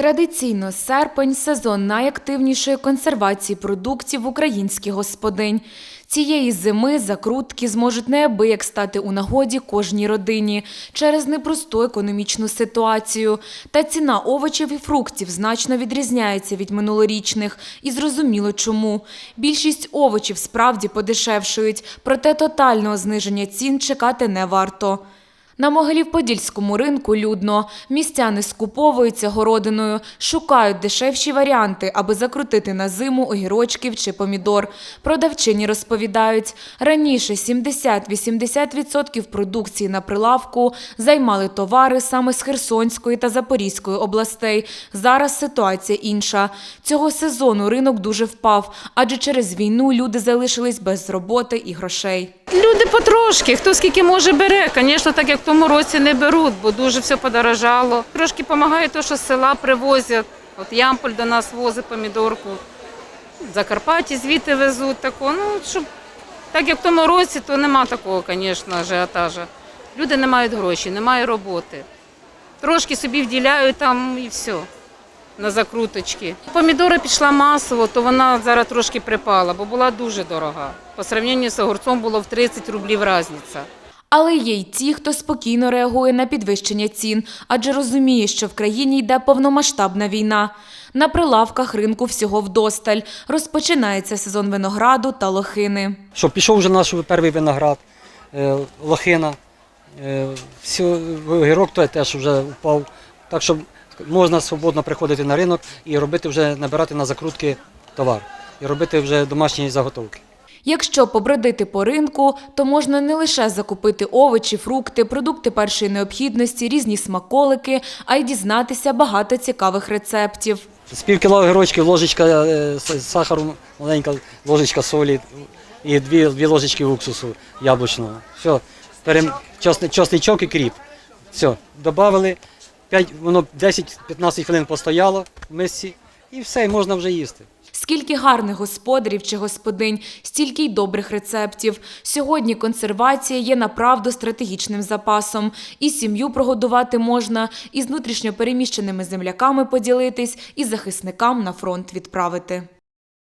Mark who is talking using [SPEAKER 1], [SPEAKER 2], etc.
[SPEAKER 1] Традиційно серпень сезон найактивнішої консервації продуктів українських господинь. Цієї зими закрутки зможуть неабияк стати у нагоді кожній родині через непросту економічну ситуацію. Та ціна овочів і фруктів значно відрізняється від минулорічних. І зрозуміло чому. Більшість овочів справді подешевшують, проте тотального зниження цін чекати не варто. На Могилів-Подільському ринку людно. Містяни скуповуються городиною, шукають дешевші варіанти, аби закрутити на зиму огірочків чи помідор. Продавчині розповідають, раніше 70-80% продукції на прилавку займали товари саме з Херсонської та Запорізької областей. Зараз ситуація інша. Цього сезону ринок дуже впав, адже через війну люди залишились без роботи і грошей.
[SPEAKER 2] Люди потрошки, хто скільки може бере. Звісно, так як в тому році не беруть, бо дуже все подорожало. Трошки допомагає те, що з села привозять. От Ямполь до нас возить помідорку, Закарпатті звідти везуть таку. Ну, щоб так як в тому році, то нема такого, звісно, ажіотажа. Люди не мають грошей, немає роботи. Трошки собі вділяють там і все. На закруточки. Помідора пішла масово, то вона зараз трошки припала, бо була дуже дорога. По сравненню з огурцом було в 30 рублів різниця.
[SPEAKER 1] Але є й ті, хто спокійно реагує на підвищення цін, адже розуміє, що в країні йде повномасштабна війна. На прилавках ринку всього вдосталь. Розпочинається сезон винограду та лохини.
[SPEAKER 3] що пішов вже наш перший виноград, е, лохина, е, все, той теж вже впав. Так що можна свободно приходити на ринок і робити вже набирати на закрутки товар і робити вже домашні заготовки.
[SPEAKER 1] Якщо побродити по ринку, то можна не лише закупити овочі, фрукти, продукти першої необхідності, різні смаколики, а й дізнатися багато цікавих рецептів.
[SPEAKER 3] З пів кіло огірочків, ложечка е, сахару, маленька ложечка солі і дві, дві ложечки уксусу яблучного. Все, перем, чосни- чосничок і кріп. Все, додали, 5, воно 10-15 хвилин постояло в мисці і все, можна вже їсти.
[SPEAKER 1] Скільки гарних господарів чи господинь, стільки й добрих рецептів. Сьогодні консервація є направду стратегічним запасом. І сім'ю прогодувати можна, і з внутрішньо переміщеними земляками поділитись, і захисникам на фронт відправити.